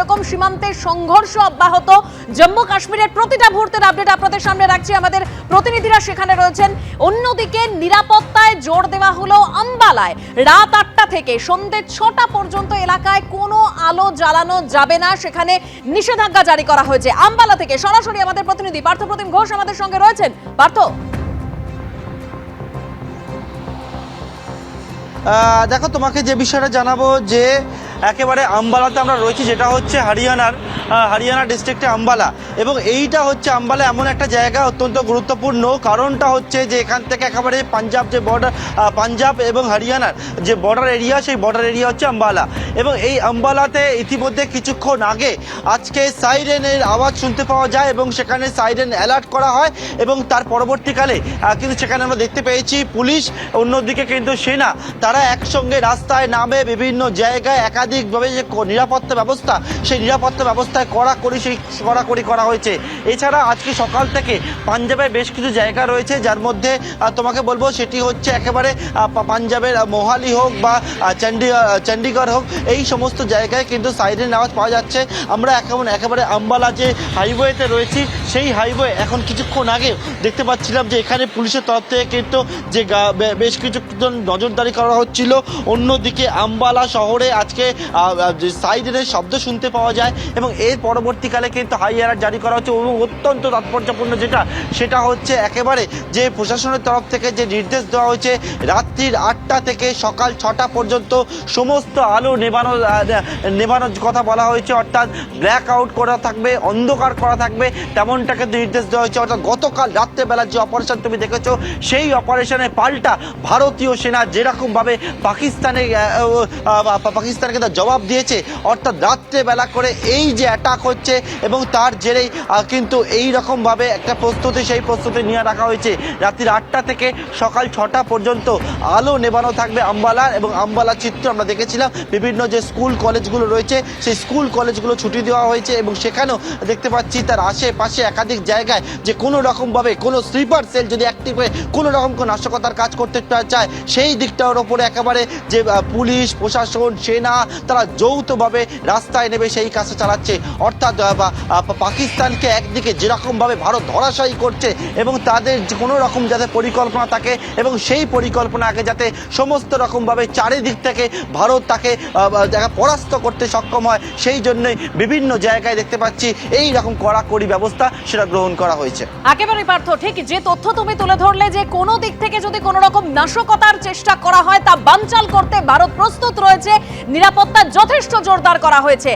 যেরকম সীমান্তের সংঘর্ষ অব্যাহত। জম্মু কাশ্মীরের প্রতিটা মুহূর্তের আপডেট আপনাদের সামনে রাখছি। আমাদের প্রতিনিধিরা সেখানে রয়েছেন। অন্যদিকে নিরাপত্তায় জোর দেওয়া হলো আম্বালায়। রাত আটটা থেকে সন্ধ্যে ছটা পর্যন্ত এলাকায় কোনো আলো জ্বালানো যাবে না। সেখানে নিষেধাজ্ঞা জারি করা হয়েছে। আম্বালা থেকে সরাসরি আমাদের প্রতিনিধি পার্থপ্রতিম ঘোষ আমাদের সঙ্গে রয়েছেন। পার্থ। দেখো, তোমাকে যে বিষয়টা জানাব যে একেবারে আম্বালাতে আমরা রয়েছি, যেটা হচ্ছে হরিয়ানার হরিয়ানা ডিস্ট্রিক্টে আম্বালা। এবং এইটা হচ্ছে আম্বালা এমন একটা জায়গা অত্যন্ত গুরুত্বপূর্ণ, কারণটা হচ্ছে যে এখান থেকে একেবারে পাঞ্জাব যে বর্ডার পাঞ্জাব এবং হরিয়ানার যে বর্ডার এরিয়া সেই বর্ডার এরিয়া হচ্ছে আম্বালা। এবং এই আম্বালাতে ইতিমধ্যে কিছুক্ষণ আগে আজকে সাইরেনের আওয়াজ শুনতে পাওয়া যায় এবং সেখানে সাইরেন অ্যালার্ট করা হয় এবং তার পরবর্তীকালে কিন্তু সেখানে আমরা দেখতে পেয়েছি পুলিশ, অন্যদিকে কিন্তু সেনা, তারা একসঙ্গে রাস্তায় নামে বিভিন্ন জায়গায় একাধিকভাবে যে নিরাপত্তা ব্যবস্থা, সেই নিরাপত্তা ব্যবস্থায় কড়াকড়ি সেই কড়াকড়ি করা হয়েছে। এছাড়া আজকে সকাল থেকে পাঞ্জাবের বেশ কিছু জায়গা রয়েছে, যার মধ্যে তোমাকে বলব সেটি হচ্ছে একেবারে পাঞ্জাবের মোহালি হোক বা চণ্ডী চণ্ডীগড় হোক এই সমস্ত জায়গায় কিন্তু সাইরেন আওয়াজ পাওয়া যাচ্ছে। আমরা এখন একেবারে আম্বালা যে হাইওয়েতে রয়েছি, সেই হাইওয়ে এখন কিছুক্ষণ আগে দেখতে পাচ্ছিলাম যে এখানে পুলিশের তরফ থেকে কিন্তু যে বেশ কিছুজন নজরদারি করা হচ্ছিল। অন্যদিকে আম্বালা শহরে আজকে সাইডের শব্দ শুনতে পাওয়া যায় এবং এর পরবর্তীকালে কিন্তু হাই অ্যালার্ট জারি করা হচ্ছে এবং অত্যন্ত তাৎপর্যপূর্ণ যেটা, সেটা হচ্ছে একেবারে যে প্রশাসনের তরফ থেকে যে নির্দেশ দেওয়া হয়েছে, রাত্রির আটটা থেকে সকাল ছটা পর্যন্ত সমস্ত আলো নেবানো আহ, নেবানোর কথা বলা হয়েছে অর্থাৎ ব্ল্যাক আউট করা থাকবে অন্ধকার করা থাকবে তেমনটা কিন্তু নির্দেশ দেওয়া হয়েছে। অর্থাৎ গতকাল রাত্রেবেলা যে অপারেশন তুমি দেখেছ সেই অপারেশনে পাল্টা ভারতীয় সেনা যেরকমভাবে পাকিস্তানে পাকিস্তানকে তার জবাব দিয়েছে অর্থাৎ রাত্রেবেলা করে এই যে অ্যাটাক হচ্ছে এবং তার জেরেই কিন্তু এই রকমভাবে একটা প্রস্তুতি সেই প্রস্তুতি নিয়ে রাখা হয়েছে। রাত্রির আটটা থেকে সকাল ছটা পর্যন্ত আলো নেবানো থাকবে আম্বালার এবং আম্বালার চিত্র আমরা দেখেছিলাম বিভিন্ন যে স্কুল কলেজগুলো রয়েছে, সেই স্কুল কলেজগুলো ছুটি দেওয়া হয়েছে এবং সেখানেও দেখতে পাচ্ছি তার আশেপাশে একাধিক জায়গায় যে কোনো রকমভাবে কোনো স্লিপার সেল যদি অ্যাক্টিভ হয়ে কোনো রকম কোনো নাশকতার কাজ করতে চায়, সেই দিকটার ওপরে একেবারে যে পুলিশ, প্রশাসন, সেনা, তারা যৌথভাবে রাস্তায় নেমে সেই কাজটা চালাচ্ছে। অর্থাৎ পাকিস্তানকে একদিকে যেরকমভাবে ভারত ধরাশায়ী করছে এবং তাদের কোনো রকম যাতে পরিকল্পনা থাকে এবং সেই পরিকল্পনা আগে যাতে সমস্ত রকমভাবে চারিদিক থেকে ভারত তাকে আহ, পরাস্ত করতে সক্ষম হয় সেই জন্যই বিভিন্ন জায়গায় দেখতে পাচ্ছি এই রকম কড়াকড়ি ব্যবস্থা সেটা গ্রহণ করা হয়েছে। একেবারে পার্থ ঠিক যে তথ্য তুমি তুলে ধরলে যে কোনো দিক থেকে যদি কোনো রকম নাশকতার চেষ্টা করা হয় তা বানচাল করতে ভারত প্রস্তুত রয়েছে। নিরাপত্তা যথেষ্ট জোরদার করা হয়েছে।